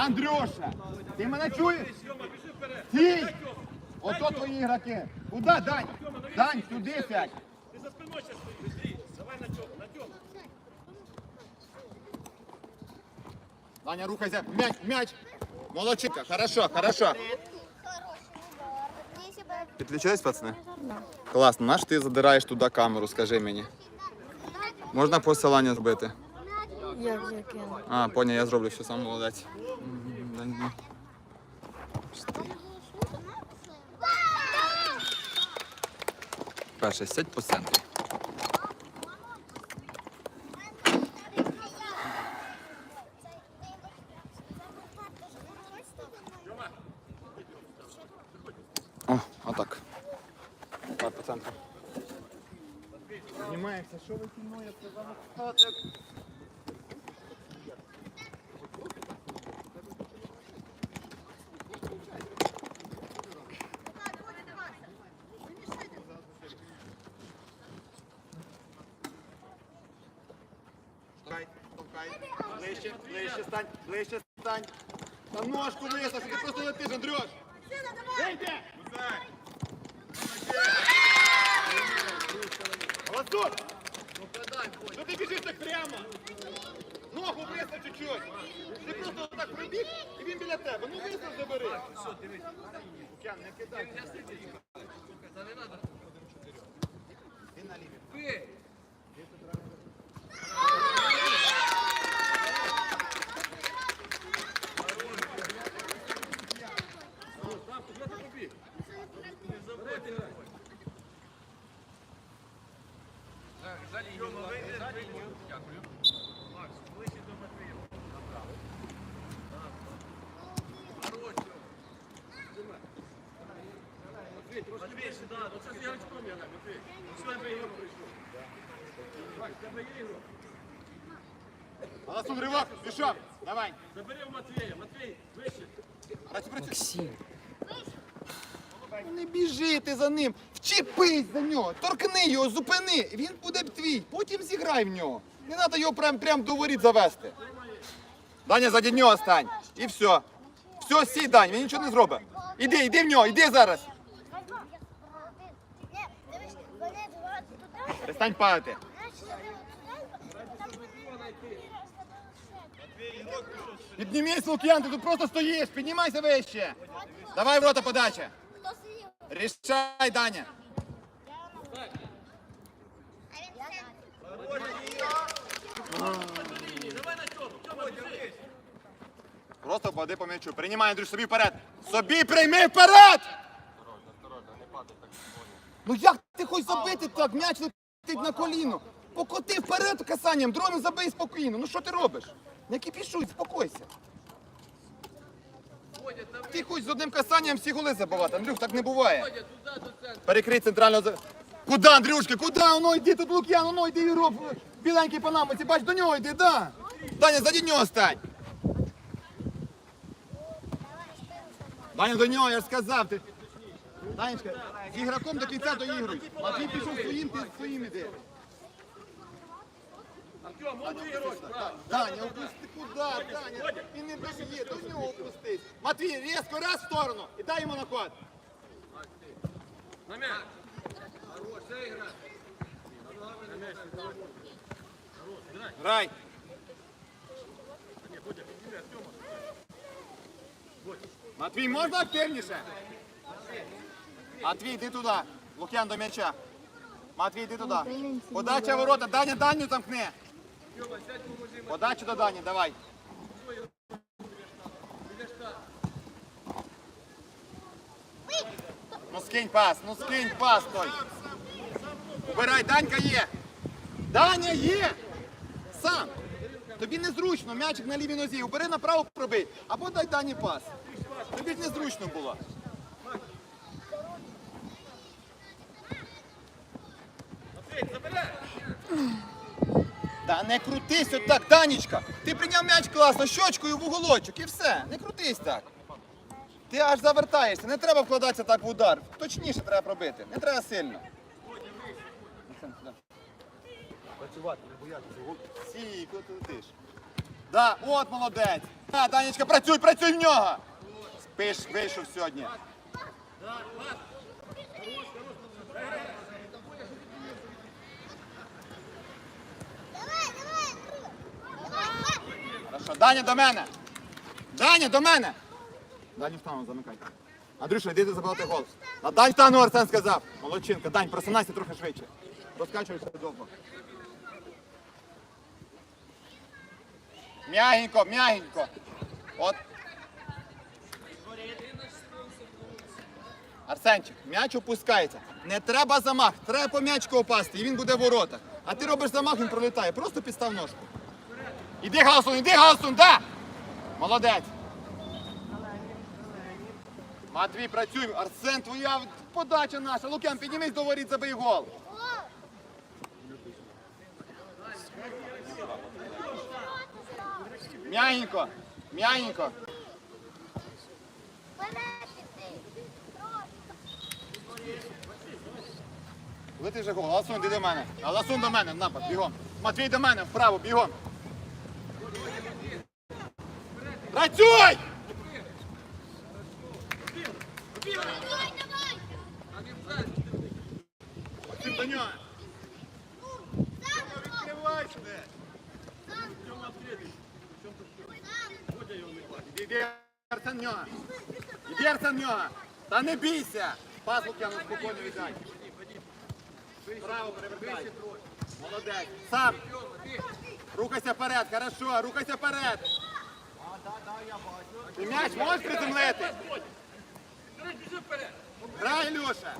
Андрюша, ти мене чуєш? Стій! Ото твої ігроки. Куда, Дань? Дань, сюди сядь. Ти за спиною зараз стоїш, Андрій. Давай на чому, на чому. Даня, рухайся. Мяч, мяч. Молодчинка. Хорошо, хорошо. Підключились, пацани? Класно. Наш ти задираєш туди камеру, скажи мені. Можна посилання зробити? Як як я? А, поняв, я зроблю, що сам молодець. Ну. Перше, сядь по центрі. О, отак. Так, по центру. Знімаємося, що ви кіною сказали? Ближче, стань, ближче стань. На ножку вистав, ти просто летиш, Андрюш. Вийди! Молодцов! Ну ти біжиш так прямо. Ногу вистав чуть-чуть. Ти просто так пробіг, і він біля тебе. Ну вистав забери. Лук'ян, не кидай. Він на лівій. Трошки більше, так. Оце з ігрочком я так, Матвій. Ось тебе ігор прийшов. Так, в тебе є ігор. Голосун ривок, пішов. Давай. Забери у Матвія. Матвій, вище. Ну, Не біжи ти за ним, вчепись за нього, торкни його, зупини, він буде твій, потім зіграй в нього. Не треба його прям, прям до воріт завести. Даня заді нього стань. І все. Все, сій, Дань, він нічого не зробить. Іди, іди в нього, іди зараз. Перестань падати. Піднімись, Лук'ян, ти тут просто стоїш, піднімайся вище. Давай в рота подача. Рішай, Даня. Просто впади по м'ячу. Приймай, Андрюш, собі вперед. Собі прийми вперед! Ну як ти хочеш забити так? М'яч летить на коліно. Покоти вперед касанням, другим забий спокійно. Ну що ти робиш? Не кипішуй, спокойся. Ти хоч з одним касанням всі голи забивати. Андрюх, так не буває. Перекрий центрального за. Куди, Андрюшка? Куди? Воно йди тут Лук'ян, воно йди Європ. Біленький панамиці, бач, до нього йди, да. Даня, заді нього стань. Даня, до нього, я ж сказав. Ти... Данечка, з ігроком до кінця доігруй. Матвій пішов своїм, ти своїм іди. Артем, можна ігрочку? правильно. Даня, опусти куди, Даня? Він не б'є, до нього опустись. Матвій, різко раз в сторону і дай йому на ход. На м'яч. Хорош, це ігра. Грай. Матвій, можна активніше? Матвій, йди туди. Лук'ян до м'яча. Матвій, йди туди. Подача ворота. Даня, Даню замкни. Подачу до Дані, давай. Ну скинь пас, ну скинь пас той. Убирай, Данька є. Даня є. Сам. Тобі незручно, м'ячик на лівій нозі. Убери направо пробий, або дай Дані пас. Тобі ж незручно було. Забирай. Та не крутись отак, Данічка. Ти прийняв м'яч класно, щочкою в уголочок і все. Не крутись так. Ти аж завертаєшся, не треба вкладатися так в удар. Точніше треба пробити, не треба сильно. Працювати, не боятися. Сій, куди ти летиш? Да, от молодець. Да, Данечка, працюй, працюй в нього. Спиш, вийшов сьогодні. Хорошо, Даня до мене. Даня до мене. Даню встану, замикай. Андрюша, йди забивати гол. На Дань встану, Арсен сказав. Молодчинка, Дань, просинайся трохи швидше. Розкачуйся довго. Мягенько, мягенько. От. Арсенчик, м'яч опускається. Не треба замах, треба по м'ячку опасти, і він буде в воротах. А ти робиш замах, він пролітає. Просто підстав ножку. Іди, Галсун, іди, Галсун, да! Молодець. Матвій, працюй. Арсен, твоя подача наша. Лук'ян, піднімись до воріт, забий гол. М'ягенько, м'ягенько. Коли ти вже гол, Ласун, іди до мене. А Ласун до мене, в напад, бігом. Матвій до мене, вправо, бігом. Працюй! Максим, до нього. Відкривай сюди. Іди, Арсен, в нього. Іди, Арсен, в нього. Та не бійся. Пас Лук'яну спокійно віддай. Право перевертай. Молодець. Сам. Рухайся вперед, хорошо, рухайся вперед. Ти м'яч можеш приземлити? Грай, Ілюша.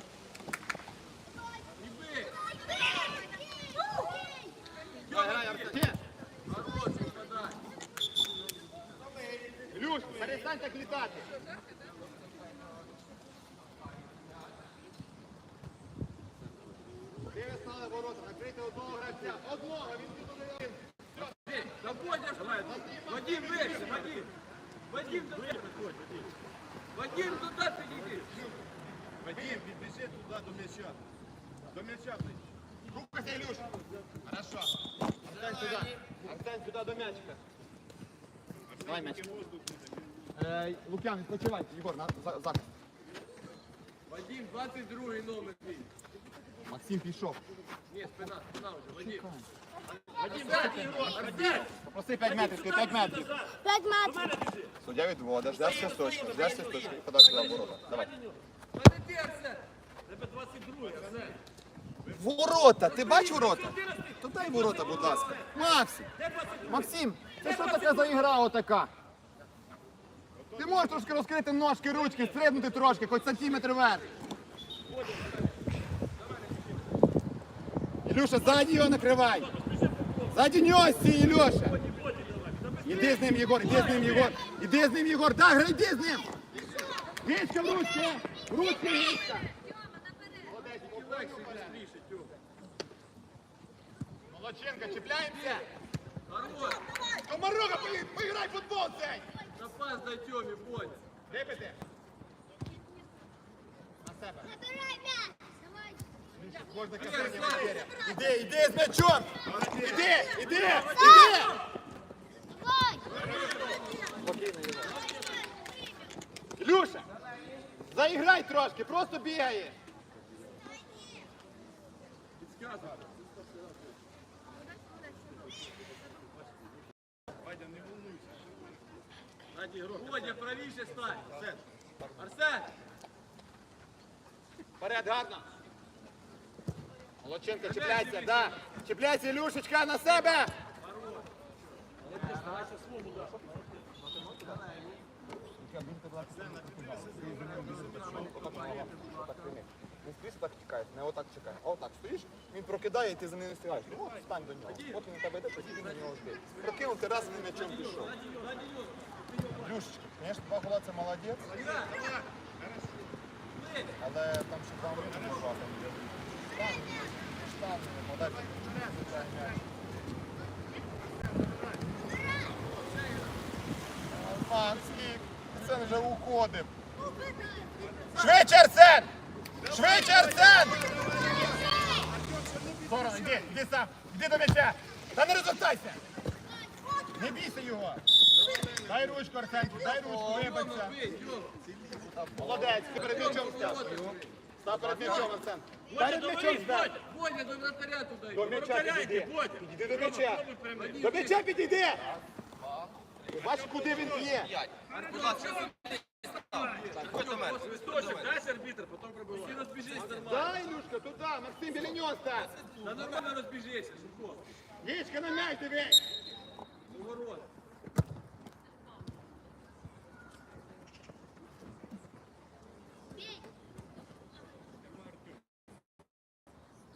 Грай, грай, Арсен. Хороший, подай. Ілюш, перестань так літати. Де ви стали ворота? Накрийте одного гравця. Одного, він тут один. Да Бодя, Вадим, вище, Вадим. Вадим, туда підходь, Вадим. Вадим, туда підійди. Вадим, підбіжи туди до м'яча. До м'яча. Рухайся, Ілюш. Хорошо. Арсен сюди. Арсен сюди до м'ячика. Давай м'ячик. Е, Лук'ян, відпочивай. Єгор, на, за, захист. Вадим, 22 номер твій. Максим пішов. Ні, спина, спина вже, Вадим. Вадим, сзади його, Вадим. Попроси 5 метрів, 5 метрів. П'ять метрів. Суддя відводиш, ждеш свисточку, ждеш свисточку і подач в ворота. Давай. Тебе 22, Арсен. Ворота, ти бачиш ворота? То дай ворота, будь ласка. Максим, Максим, це що таке за ігра отака? Ти можеш трошки розкрити ножки, ручки, стрибнути трошки, хоч сантиметр вверх. Ілюша, ззаді його накривай. Ззаді нього стій, Ілюша. Іди з ним, Єгор, іди з ним, Єгор. Іди з ним, Єгор. Да, грай, іди з ним. Гічка в ручки. В ручки, гічка. Молодченко, чіпляємося. Хорош. Комарова, поіграй в футбол цей. Запас дай Тьомі, Бодь. Випити. На себе. Можна касання Валерія. Іди, іди з м'ячом. Іди, іди, іди. Ілюша, заіграй трошки, просто бігаєш. Бодя, правіше стань. Арсен. Арсен. Вперед, гарно. Молодченко, чіпляйся, да. Чіпляйся, Ілюшечка, на себе. Не стоїш, так чекаєш, не отак чекаєш. А отак стоїш, він прокидає і ти за ним не встигаєш. Ну, от стань до нього. От він на тебе йде, тоді ти на нього жди. Прокинув, ти раз він м'ячом пішов. Люшечка, звісно, два гола це молодець. Але там ще два не хватить. Штан, подати. Вже уходив. Швидше, Арсен! Швидше, Арсен! Сторону, іди, сам, іди до м'яча. Та не розвертайся! Не бійся його. Дай ручку, Арсенчик, дай ручку, вибачся. Бий, Йо. Молодець, ти перед м'ячом став. Став перед м'ячом, Арсен. Бодя, Перед м'ячом говори, став. Бодя, Бодя, до вратаря туди. До м'яча Вратаря йди, підійди. Бодя. Підійди до м'яча. До м'яча підійди. Бачиш, куди він б'є. Свисточок, дай арбітр, потім пробивай. Ти розбіжись нормально. Дай, Люшка, туди, Максим, біля нього стань. Та нормально розбіжися, Шурко. Дічка на м'яч, дивись. Угород.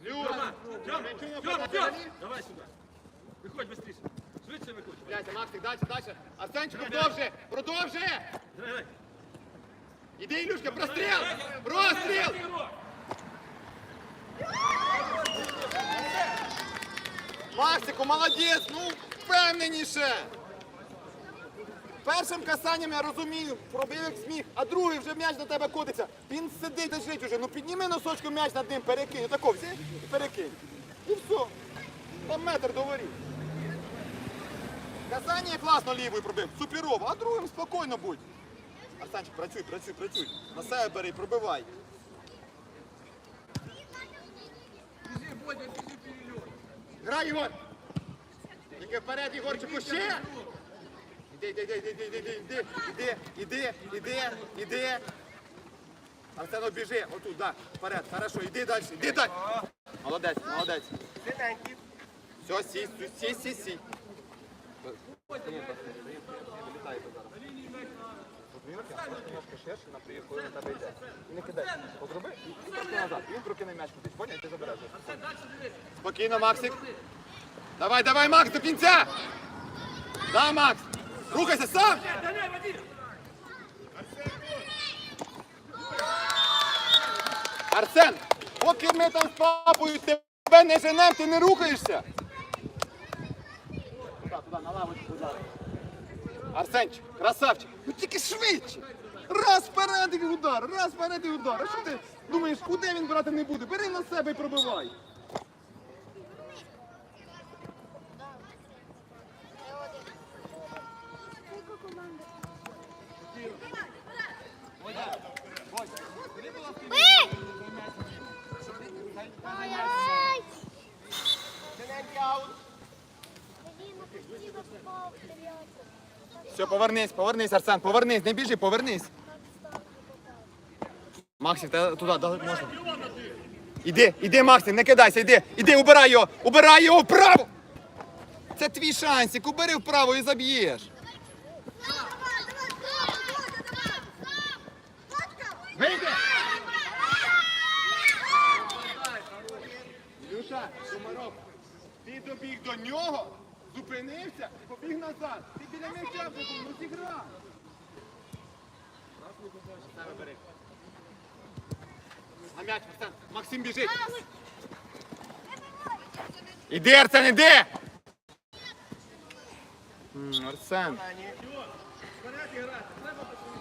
Тема, Тема, Тема, Давай сюда. Виходь быстрее. Швидше виходь. Блядь, Максик, дальше, дальше. далі, далі. продовжи. довше, продовжує. Иди, Илюшка, прострел! Прострел! Максику, молодец! ну певненіше! Першим касанням я розумію, пробив як зміг, а другий вже м'яч до тебе котиться. Він сидить лежить уже. Ну підніми носочку м'яч над ним, перекинь. Отако, взяв і перекинь. І все. Там метр до воріт. Касання класно лівою пробив, суперово, а другим спокійно будь. Арсанчик, працюй, працюй, працюй. На себе бери, пробивай. Грай, Ігор! Тільки вперед, Ігорчику, ще! Іди, іди, іди, іди, іди, іди, іди, іди, іди, іди. Арсено, біжи, отут, да, вперед, хорошо, іди далі, іди далі. Молодець, молодець. Все, сі, сі, сі, сі. Не кидай, позроби і трохи назад. Він прокине м'яч кудись, поняв, ти забереш. Спокійно, Максик. Давай, давай, Макс, до кінця! Да, Макс! Рухайся сам! Арсен, поки ми там з папою тебе не женем, ти не рухаєшся. Туди. Арсенчик, красавчик, ну тільки швидше. Раз вперед і удар, раз вперед і удар. А що ти думаєш, куди він брати не буде? Бери на себе і пробивай. Все, повернись, повернись, Арсен, повернись, не біжи, повернись. Максик, та туди, да, можна. Іди, іди, Максик, не кидайся, іди, іди, убирай його, убирай його вправо. Це твій шансик, убери вправо і заб'єш. Вийди! Ілюша, Комаров, ти добіг до нього, зупинився і побіг назад. Ти біля м'яча був, ну зіграй. Себе. На м'яч, Арсен. Максим біжить. Іди, Арсен, іди! М, Арсен.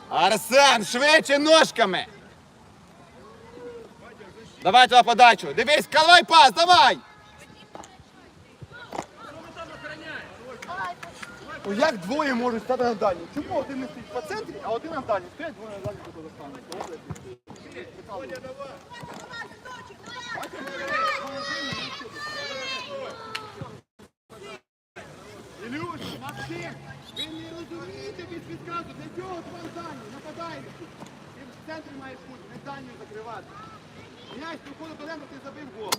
Арсен, швидше ножками. Давай туди подачу. Дивись, калай пас, давай! Як двоє можуть стати на дальній? Чому один не стоїть по центрі, а один на дальній? Стоять двоє на дальній тут застануть. Ілюш, Максим, ви не розумієте від підказу, для цього два дальні, нападаєте. Ти в центрі маєш бути, не дальню закривати. М'яч приходить до ленту, ти забив гол.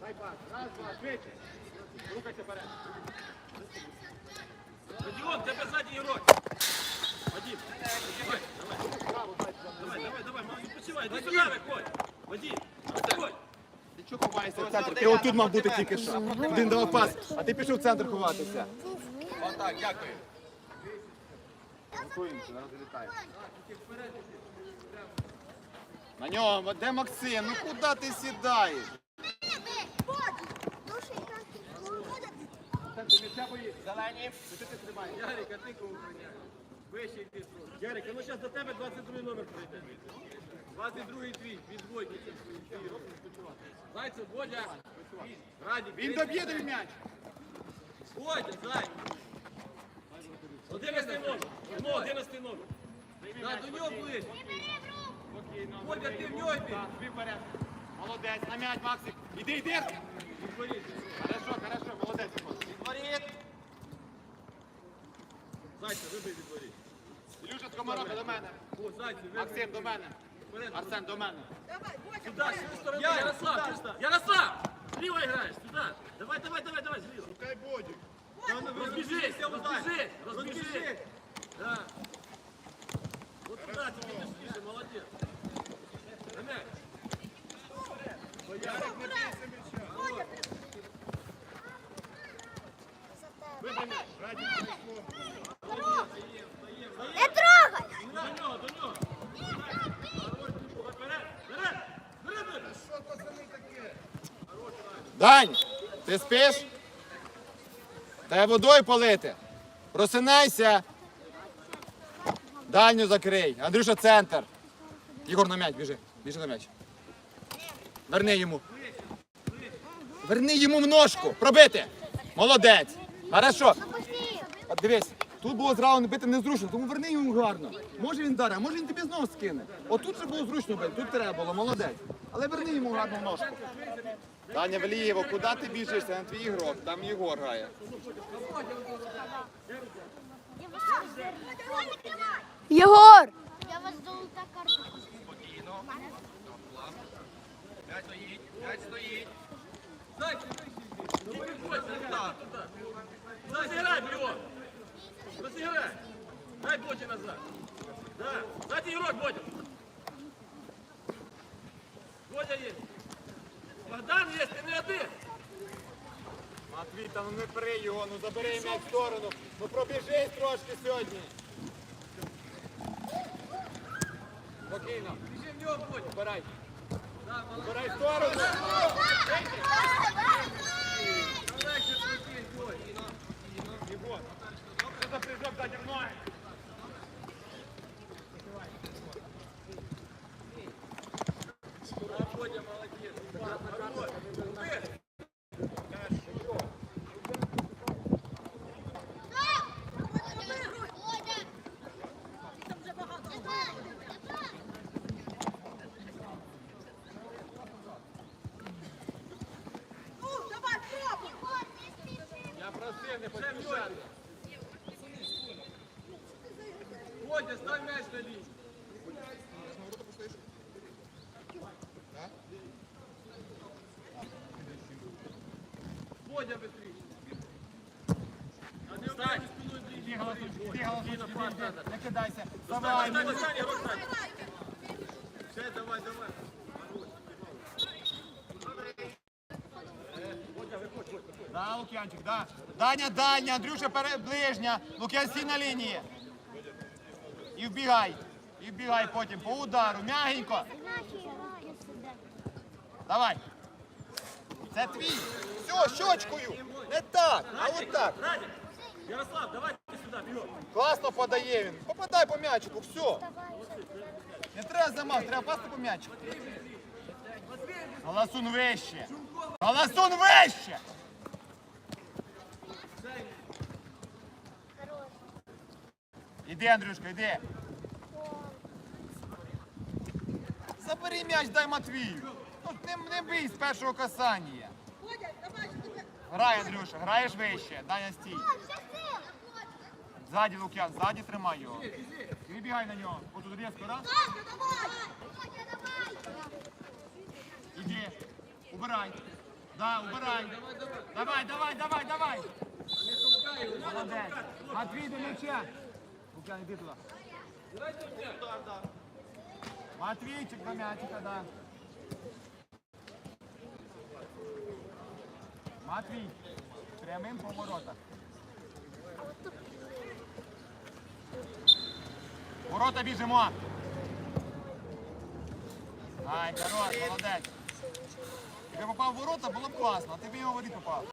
Дай пас, раз, два, швидше. Рухайся вперед. Родіон, тебе ззаді герой. Вадим, давай, давай, давай, давай, мам, відпочивай, іди сюди, виходь. Вадим, виходь. Ти чого ховаєшся в центр? Ти отут мав бути тільки що. Один давав пас, а ти пішов в центр ховатися. Отак, дякую. Готуємося, зараз залітаємо. На нього, де Максим? Ну куди ти сідаєш? Центр. Ти. Ярик, кого? Вищий ти просто. Ну зараз до тебе 22 номер прийде. 22 й твій, відводніться. Зайцев, Водя, Раді. Він доб'є до м'яч. Водя, Зайцев. 11 номер. Одно, 11 номер. До нього ближче. Водя, ти в нього йди. Молодець, на м'яч, Максик. Іди, іди. Відворіть. Ілюша Скомороха до мене. О, зайця, вибий. Максим до мене. Вперед. Арсен до мене. Сюда, с той стороны. Ярослав, чисто. Ярослав! Слева играешь, сюда. Давай, давай, давай, давай, слева. Шукай Бодю. Разбежись, разбежись, разбежись. Да. Вот туда тебе тише, молодец. На мяч. Не трогай! До нього, до нього. Вперед, вперед, вперед, вперед. Дань, ти спиш? Та водою полити. Просинайся. Дальню закрий. Андрюша, центр. Ігор на м'яч, біжи. Біжи на м'яч. Верни йому. Верни йому в ножку. Пробити. Молодець. Хорошо. Дивись, тут було зразу не бити незручно, тому верни йому гарно. Може він даре, а може він тобі знову скине. Отут же було зручно бити, тут треба було, молодець. Але верни йому гарно ножку. Таня Валієва, куди ти біжиш? Це на твій ігрок, там Єгор грає. Єгор! Я вас золота карта. Зайчик, не приходь, туда, туда. Разыграй, Блион. Разыграй. Дай Бодя назад. Да. Сзади игрок, Бодя. Бодя есть. Богдан есть, ты не один. Матвій, та ну не бери його, ну забери м'яч в сторону. Ну пробіжись трошки сьогодні. Спокійно. Бежи в него, Бодя. Убирай. Да. Убирай в сторону. Дальше просив не Вже в поспішати. нього. Бодя, ставь мяч на линию. Бодя быстрее. А не встань. Іди голосуй, іди голосуй, Дина, іди, пас іди. надо. Не кидайся. Давай. Сейчас, давай, давай. Да, Лук'янчик, да. Даня, Даня, Андрюша ближня. Лук'ян стій на лінії. І вбігай. І вбігай потім по удару. Мягенько. Давай. Це твій. Все, щочкою. Не так, а от так. Ярослав, давай. Класно подає він. Попадай по м'ячику, все. Не треба замах, треба пасти по м'ячику. Галасун вище. Галасун вище. Іди, Андрюшка, іди. Забери м'яч, дай Матвію. Ну, не, не бий з першого касання. Грай, Андрюша, граєш вище. Даня стій. Ззаді Лук'ян, ззаді тримай його. І вибігай на нього. Отут різко, раз. Іди. Убирай. Да, убирай. Давай, давай, давай, давай. Молодець. Матвій до м'яча. Лук'ян, іди туди. Матвійчик до м'ячика, да. Матвій, прямим по воротах. Ворота біжимо. Ай, хорош, молодець. Якби попав в ворота, було б класно, а ти б його воріт попав.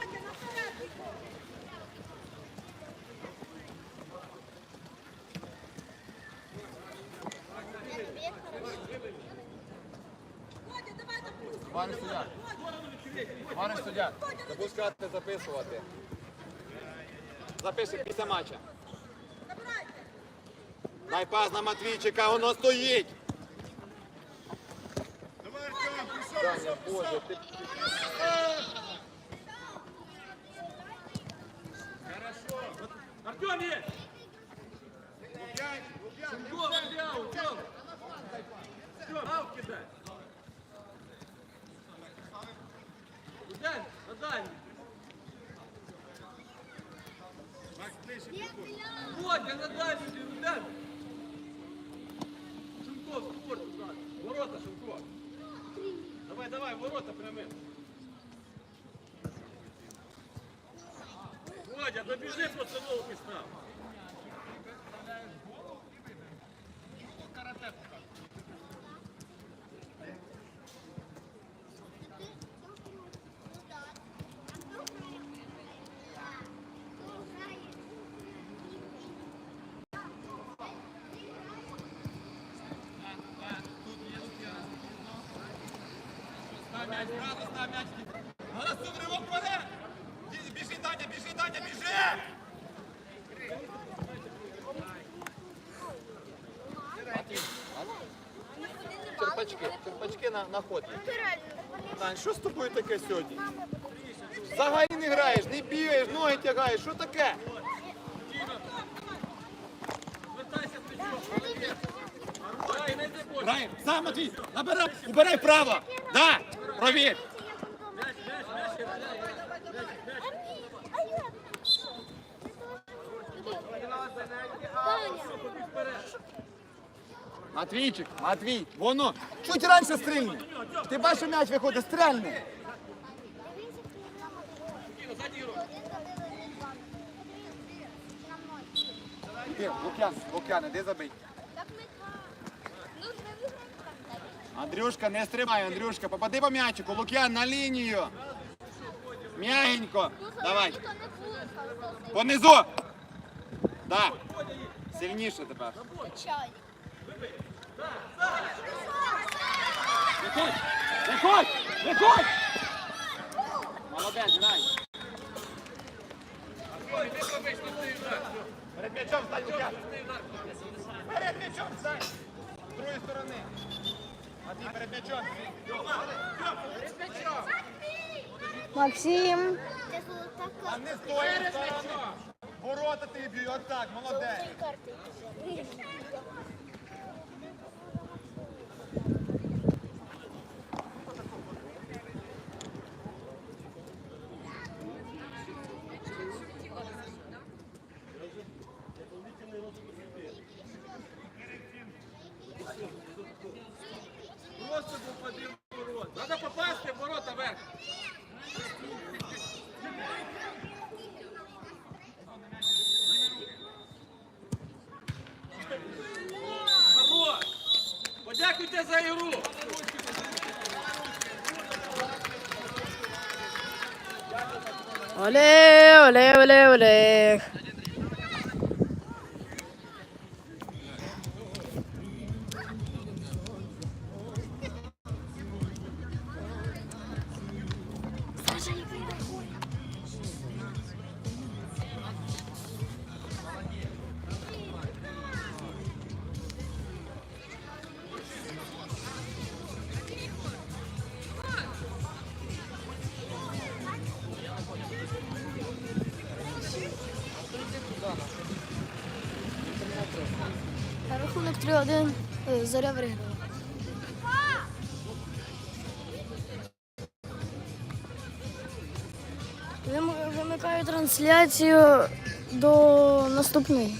Товариш суддя. Товариш суддя, сказати записувати. Запишемо після матча. Дай пас на Матвійчика, воно стоїть. Даня, Боже, ти... Артем є! Шумко, взяв, Артем! Артем, ав кидай! Удай, надай! Водя, надай, удай! Шумко, в спорт! Ворота, Шевко. Давай, давай, ворота прямим! Водя, добіжи постановки став! Став м'яч, зразу став м'яч. Голосу ривок вперед! Ді- Біжи, Даня, біжи, Даня, біжи! Черпачки, черпачки на, на ход. Дань, що з тобою таке сьогодні? Взагалі не граєш, не бігаєш, ноги тягаєш, що таке? Граємо, сам Матвій, набирай, убирай право. Да, провір. Матвійчик, Матвій, воно, чуть раніше стрільни. Ти бачиш, м'яч виходить, стрельни. Лук'ян, Лук'ян, іди забий. Андрюшка, не стримай, Андрюшка, попади по м'ячику, Лук'ян, на лінію. М'ягенько, давай, понизу. Да. Сильніше тепер. Виходь! Виходь! Виходь! Молодець, грай. Перед м'ячом стань. Перед м'ячом стань. З другої сторони. Матвій, перед м'ячом. Перед м'ячом. Максим. А не з тої сторони. Ворота ти б'ють, отак, молодець. olé, olé, olé. 3-1. е, Заря виграла. Вим- Вимикаю трансляцію до наступної.